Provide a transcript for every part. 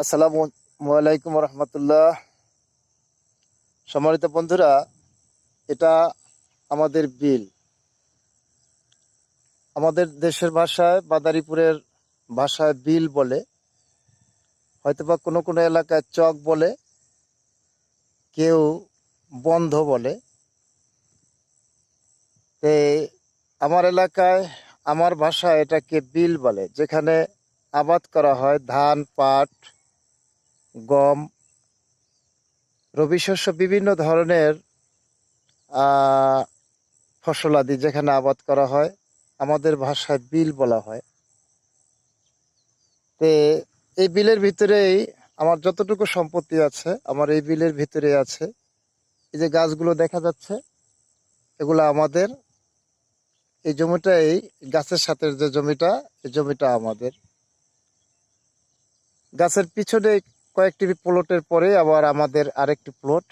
আসসালামু আলাইকুম রহমতুল্লাহ। সম্মানিত বন্ধুরা, এটা আমাদের বিল। আমাদের দেশের ভাষায় বাদারিপুরের ভাষায় বিল বলে, হয়তোবা কোনো কোনো এলাকায় চক বলে, কেউ বন্ধ বলে। আমার এলাকায়, আমার ভাষায় এটাকে বিল বলে, যেখানে আবাদ করা হয় ধান, পাট গম রবি শস্য বিভিন্ন ধরনের ফসলাদি যেখানে আবাদ করা হয়, আমাদের ভাষায় বিল বলা হয়। তে, এই বিলের ভিতরেই আমার যতটুকু সম্পত্তি আছে, আমার এই বিলের ভিতরে আছে। এই যে গাছগুলো দেখা যাচ্ছে, এগুলো আমাদের, এই জমিটাই গাছের সাথে যে জমিটা, এই জমিটা আমাদের। গাছের পিছনে কয়েকটি প্লটের পরে আবার আমাদের আরেকটি প্লট।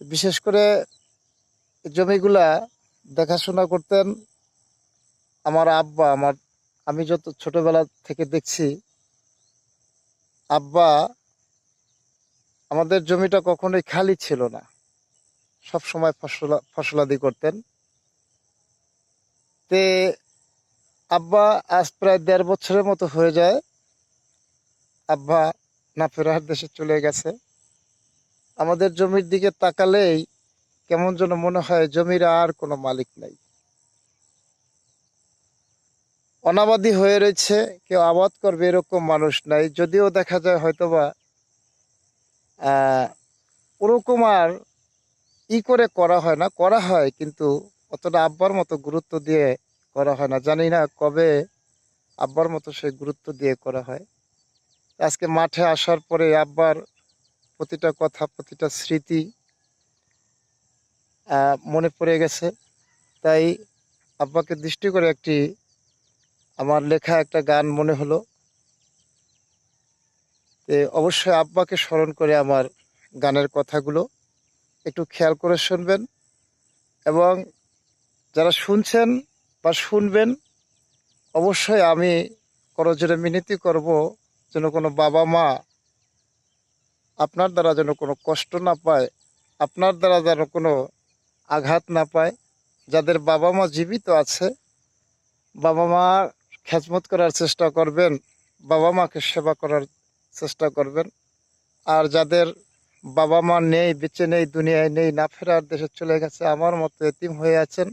বিশেষ করে জমিগুলা দেখাশোনা করতেন আমার আব্বা, আমার আমি যত ছোটবেলা থেকে দেখছি, আব্বা আমাদের জমিটা কখনোই খালি ছিল না। সব সময় ফসলা ফসলাদি করতেন। তে আব্বা আজ প্রায় দেড় বছরের মতো হয়ে যায়। আব্বা না ফেরার দেশে চলে গেছে। আমাদের জমির দিকে তাকালেই কেমন যেন মনে হয় জমির আর কোনো মালিক নাই। অনাবাদি হয়ে রয়েছে, কেউ আবাদ করবে এরকম মানুষ নাই। যদিও দেখা যায় হয়তোবা ওরকম আর ই করে করা হয় না, করা হয়, কিন্তু অতটা আব্বার মতো গুরুত্ব দিয়ে করা হয় না। জানি না কবে আব্বার মতো সেই গুরুত্ব দিয়ে করা হয়। আজকে মাঠে আসার পরে আব্বার প্রতিটা কথা, প্রতিটা স্মৃতি মনে পড়ে গেছে। তাই আব্বাকে দৃষ্টি করে একটি আমার লেখা, একটা গান মনে হলো। অবশ্যই আব্বাকে স্মরণ করে আমার গানের কথাগুলো একটু খেয়াল করে শুনবেন এবং যারা শুনছেন বা শুনবেন, অবশ্যই আমি করজোরে মিনতি করব যেন কোনো বাবা মা আপনার দ্বারা যেন কোনো কষ্ট না পায়, আপনার দ্বারা যেন কোনো আঘাত না পায়, যাদের বাবা মা জীবিত আছে, বাবা মা খেজমত করার চেষ্টা করবেন, বাবা মাকে সেবা করার চেষ্টা করবেন। আর যাদের বাবা মা নেই, বেঁচে নেই, দুনিয়ায় নেই, না ফেরার দেশে চলে গেছে, আমার মতো এতিম হয়ে আছেন,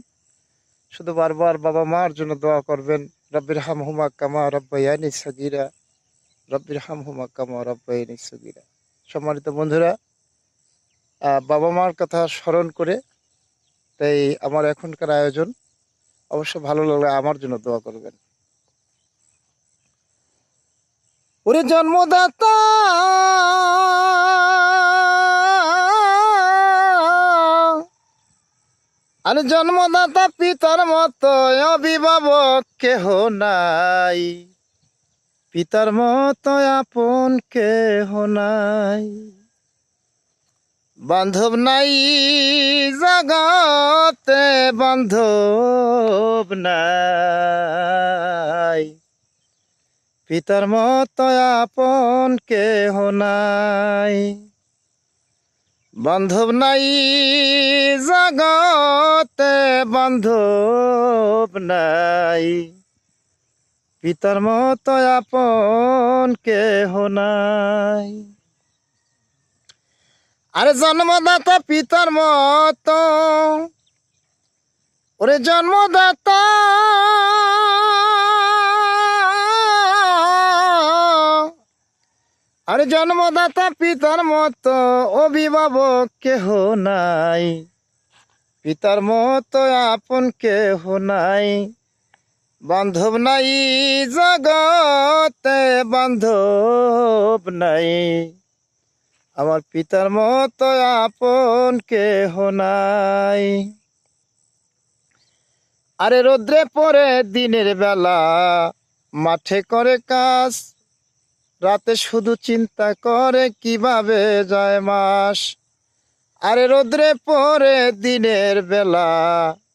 শুধু বারবার বাবা মার জন্য দোয়া করবেন, রব্বির হাম হুমা কামা রব্বাইয়ানি সগিরা। রব্বির হাম হুমা কামা রব্বাইয়ানি সগিরা। সম্মানিত বন্ধুরা বাবা মার কথা স্মরণ করে তাই আমার এখনকার আয়োজন অবশ্য ভালো লাগলে আমার জন্য দোয়া করবেন। ওরে জন্মদাতা! আরে জন্মদাতা, পিতার মতো অভিভাবক কেহ নাই। পিতার মতো আপন কেহ নাই। বান্ধব নাই জগতে, বান্ধব নাই। পিতার মতো আপন কেহ নাই। বান্ধব নাই জগতে, বান্ধব নাই। পিতার মতো আপন কেহ নাই। আরে জন্মদাতা পিতার মতো, ওরে জন্মদাতা। আরে জন্মদাতা পিতার মতো, অভিভাবক কেহ নাই। পিতার মতো আপন কেহ নাই। বান্ধব নাই জগতে, বান্ধব নাই। আমার পিতার মতো আপন কেহ নাই। আরে রোদ্রে পরে দিনের বেলা, মাঠে করে কাজ। রাতে শুধু চিন্তা করে কীভাবে যায় মাস। আরে রোদ্রে পরে দিনের বেলা,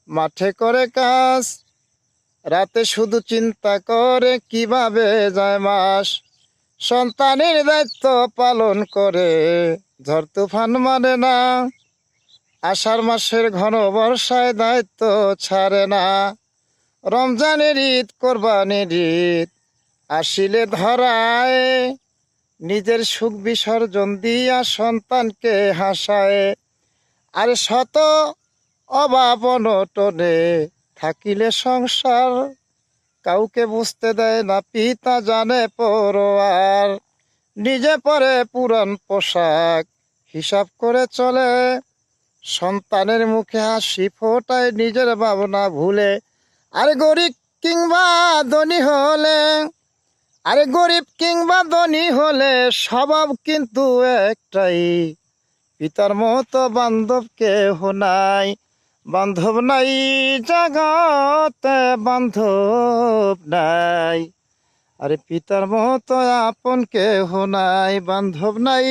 মাঠে করে কাজ। রাতে শুধু চিন্তা করে কীভাবে যায় মাস। সন্তানের দায়িত্ব পালন করে, ঝড় তুফান মানে না। আষাঢ় মাসের ঘন বর্ষায় দায়িত্ব ছাড়ে না। রমজানের ঈদ, কোরবানির ঈদ, আসিলে ধরায়। নিজের সুখ বিসর্জন দিয়া সন্তানকে হাসায়। আর শত অভাব অনটনে থাকিলে সংসার, কাউকে বুঝতে দেয় না, পিতা জানে পরোয়ার। নিজে পরে পুরান পোশাক হিসাব করে চলে। সন্তানের মুখে হাসি ফোটায়, নিজের ভাবনা ভুলে। আরে গরিব কিংবা ধনী হলে, আরে গরিব কিংবা ধনী হলে স্বভাব কিন্তু একটাই। পিতার মতো বান্ধব কেহ নাই। বান্ধব নাই, জগতে বান্ধব নাই। আরে পিতার মতো আপন কেহ নাই, বান্ধব নাই,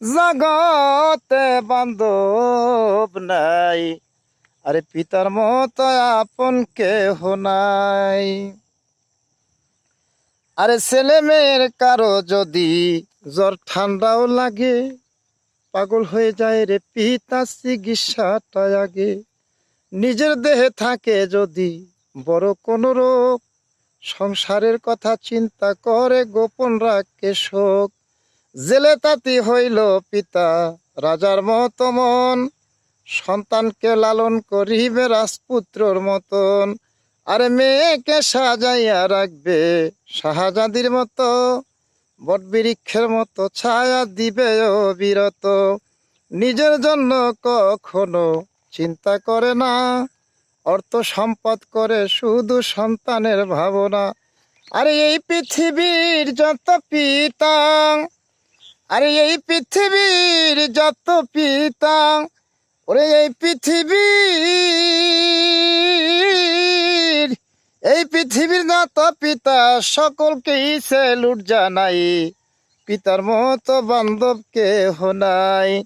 জগতে বান্ধব নাই। আরে পিতার মতো আপন কেহ নাই। আরে ছেলে মেয়ের কারও যদি জ্বর ঠান্ডাও লাগে পাগল হয়ে যায় রে পিতা চিকিৎসাটা আগে। নিজের দেহে থাকে যদি বড় কোনো রোগ সংসারের কথা চিন্তা করে গোপন রাখে শোক। জেলে তাতি হইল পিতা রাজার মতো মন। সন্তানকে লালন করিবে রাজপুত্রর মতন। আরে মেয়েকে সাজাইয়া রাখবে শাহজাদির মতো। বটবৃক্ষের মতো ছায়া দিবে বিরত। নিজের জন্য কখনো চিন্তা করে না। অর্থ সম্পদ করে শুধু সন্তানের ভাবনা। আরে এই পৃথিবীর যত পিতা, আরে এই পৃথিবীর যত পিতা, ওরে এই পৃথিবীর এই পৃথিবীর যত পিতা সকলকেই স্যালুট জানাই। পিতার মতো বান্ধব কেহ নাই।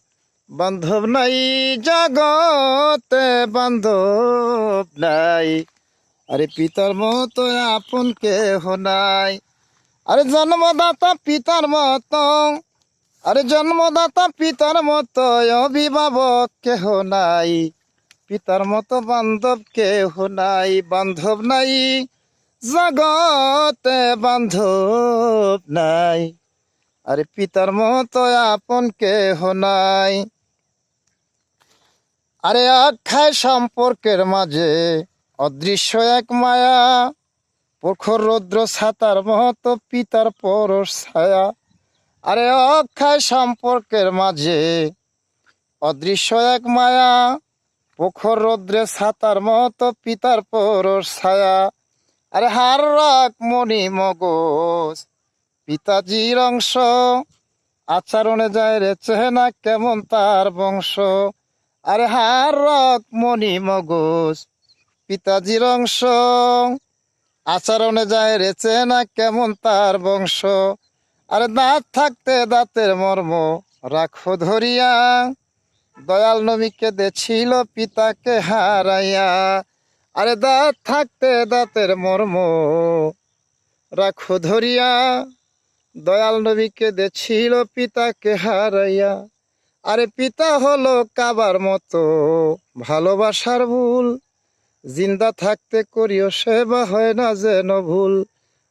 বান্ধব নাই, জগতে বান্ধব নাই। আরে পিতার মতো আপন কেহ নাই। আরে জন্মদাতা পিতার মতো, আরে জন্মদাতা পিতার মতো অভিভাবক কেহ নাই। পিতার মতো বান্ধব কেহ নাই, বান্ধব নাই, জগতে বান্ধব নাই। আরে পিতার মতো আপন কেহ নাই। আরে আখ্যায় সম্পর্কের মাঝে অদৃশ্য এক মায়া, প্রখর রৌদ্র ছাতার মতো পিতার পরশ ছায়া। আরে অক্ষয় সম্পর্কের মাঝে অদৃশ্য এক মায়া প্রখর রৌদ্রে ছাতার মতো পিতার পরশ ছায়া। আরে হার রাখ মণি মগজ, পিতাজির অংশ। আচরণে যায় রে চেহেনা কেমন তার বংশ। আরে হার রাখ মণি মগজ, পিতাজির অংশ। আচরণে যায় রে চেহেনা কেমন তার বংশ। আরে দাঁত থাকতে দাঁতের মর্ম, রাখো ধরিয়া। দয়াল নবীকে দেছিল পিতাকে হারাইয়া। আরে দাঁত থাকতে দাঁতের মর্ম রাখো ধরিয়া। দয়াল নবীকে দেছিল পিতাকে হারাইয়া। আরে পিতা হলো কাবার মতো ভালোবাসার ভুল। জিন্দা থাকতে করিও সেবা হয় না যেন ভুল।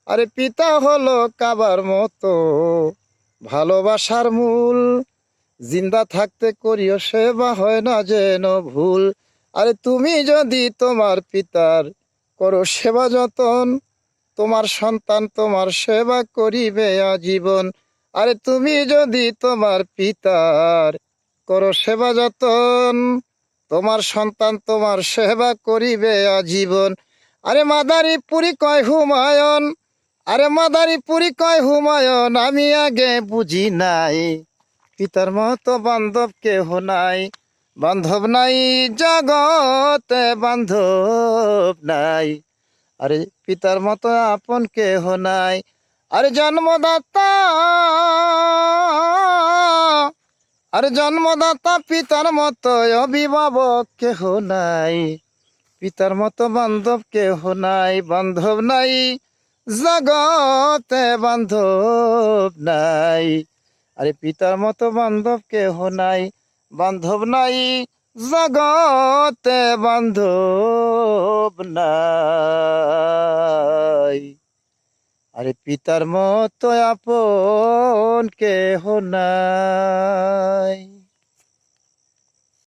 আরে পিতা হলো কাবার মতো ভালোবাসার মূল। জিন্দা থাকতে করিও সেবা হয় না যেন ভুল। আরে তুমি যদি তোমার পিতার করো সেবা যতন, তোমার সন্তান তোমার সেবা করিবে আজীবন। আরে তুমি যদি তোমার পিতার করো সেবা যতন, তোমার সন্তান তোমার সেবা করিবে আজীবন। আরে মাদারি পুরী কয় হুমায়ন, আরে মাদারি পুরী কয় হুমায়ন, আমি আগে বুঝি নাই। পিতার মতো বান্ধব কেহ নাই। বান্ধব নাই, জগতে বান্ধব নাই। আরে পিতার মতো আপন কেহ নাই। আরে জন্মদাতা আরে জন্মদাতা পিতার মতো অভিভাবক কেহ নাই। পিতার মতো বান্ধব কেহ নাই, বান্ধব নাই, জগতে বান্ধব নাই। আরে পিতার মতো বান্ধব কেহ নাই, বান্ধব নাই, জগতে বান্ধব নাই। আরে পিতার মতো আপন কেহ নাই।